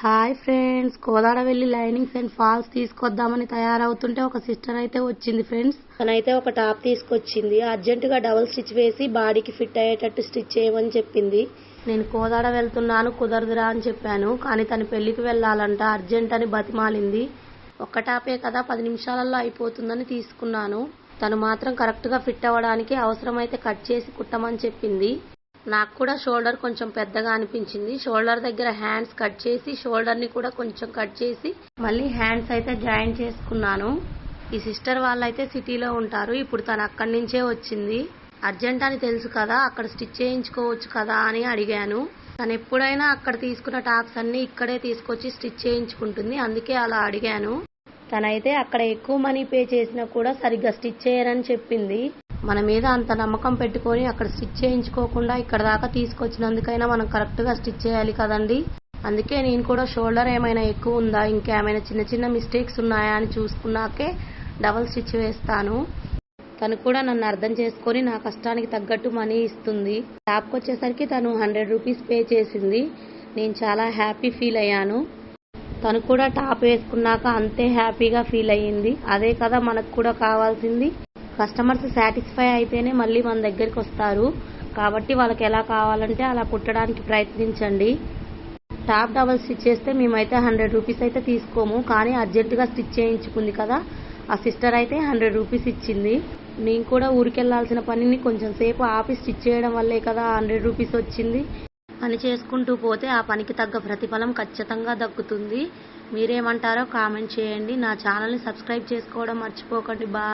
Hi friends Kodad వెళ్ళి linings and falls తీసుకొద్దామని తయారవుతుంటే ఒక సిస్టర్ అయితే వచ్చింది ఫ్రెండ్స్ తనైతే ఒక టాప్ తీసుకొచ్చింది. అర్జెంట్గా డబుల్ స్టిచ్ వేసి బాడీకి ఫిట్ అయ్యేటట్టు స్టిచ్ చేయమని చెప్పింది. నేను కోదాడ వెళ్తున్నాను కుదరదురా అని చెప్పాను. కానీ తన పెళ్ళికి వెళ్ళాలంట అర్జెంట్ అని బతిమాలింది. ఒక్క టాపే కదా పది నిమిషాలలో అయిపోతుందని తీసుకున్నాను. తను మాత్రం కరెక్ట్గా ఫిట్ అవ్వడానికి అవసరమైతే కట్ చేసి కుట్టమని చెప్పింది. నాకు కూడా షోల్డర్ కొంచెం పెద్దగా అనిపించింది. షోల్డర్ దగ్గర హ్యాండ్స్ కట్ చేసి షోల్డర్ని కూడా కొంచెం కట్ చేసి మళ్ళీ హ్యాండ్స్ అయితే జాయిన్ చేసుకున్నాను. ఈ సిస్టర్ వాళ్ళైతే సిటీలో ఉంటారు. ఇప్పుడు తను అక్కడి నుంచే వచ్చింది. అర్జెంట్ అని తెలుసు కదా అక్కడ స్టిచ్ చేయించుకోవచ్చు కదా అని అడిగాను. తను ఎప్పుడైనా అక్కడ తీసుకున్న టాప్స్ అన్ని ఇక్కడే తీసుకొచ్చి స్టిచ్ చేయించుకుంటుంది. అందుకే అలా అడిగాను. తనైతే అక్కడ ఎక్కువ మనీ పే చేసినా కూడా సరిగ్గా స్టిచ్ చేయరని చెప్పింది. మన మీద అంత నమ్మకం పెట్టుకొని అక్కడ స్టిచ్ చేయించుకోకుండా ఇక్కడ దాకా తీసుకొచ్చినందుకైనా మనం కరెక్ట్గా స్టిచ్ చేయాలి కదండి. అందుకే నేను కూడా షోల్డర్ ఏమైనా ఎక్కువ ఉందా ఇంకేమైనా చిన్న చిన్న మిస్టేక్స్ ఉన్నాయా అని చూసుకున్నాకే డబల్ స్టిచ్ వేస్తాను. తను కూడా నన్ను అర్థం చేసుకొని నా కష్టానికి తగ్గట్టు మనీ ఇస్తుంది. టాప్కి వచ్చేసరికి తను హండ్రెడ్ రూపీస్ పే చేసింది. నేను చాలా హ్యాపీ ఫీల్ అయ్యాను. తను కూడా టాప్ వేసుకున్నాక అంతే హ్యాపీగా ఫీల్ అయ్యింది. అదే కదా మనకు కూడా కావాల్సింది. కస్టమర్స్ సాటిస్ఫై అయితేనే మళ్ళీ మన దగ్గరికి వస్తారు. కాబట్టి వాళ్ళకి ఎలా కావాలంటే అలా కుట్టడానికి ప్రయత్నించండి. టాప్ డబల్ స్టిచ్ చేస్తే మేమైతే హండ్రెడ్ రూపీస్ అయితే తీసుకోము. కానీ అర్జెంటుగా స్టిచ్ చేయించుకుంది కదా. ఆ సిస్టర్ అయితే హండ్రెడ్ రూపీస్ ఇచ్చింది. నేను కూడా ఊరికెళ్ళాల్సిన పనిని కొంచెం సేపు ఆపి స్టిచ్ చేయడం వల్లే కదా హండ్రెడ్ రూపీస్ వచ్చింది. పని చేసుకుంటూ పోతే ఆ పనికి తగ్గ ప్రతిఫలం ఖచ్చితంగా దక్కుతుంది. మీరేమంటారో కామెంట్ చేయండి. నా ఛానల్ని సబ్స్క్రైబ్ చేసుకోవడం మర్చిపోకండి. బా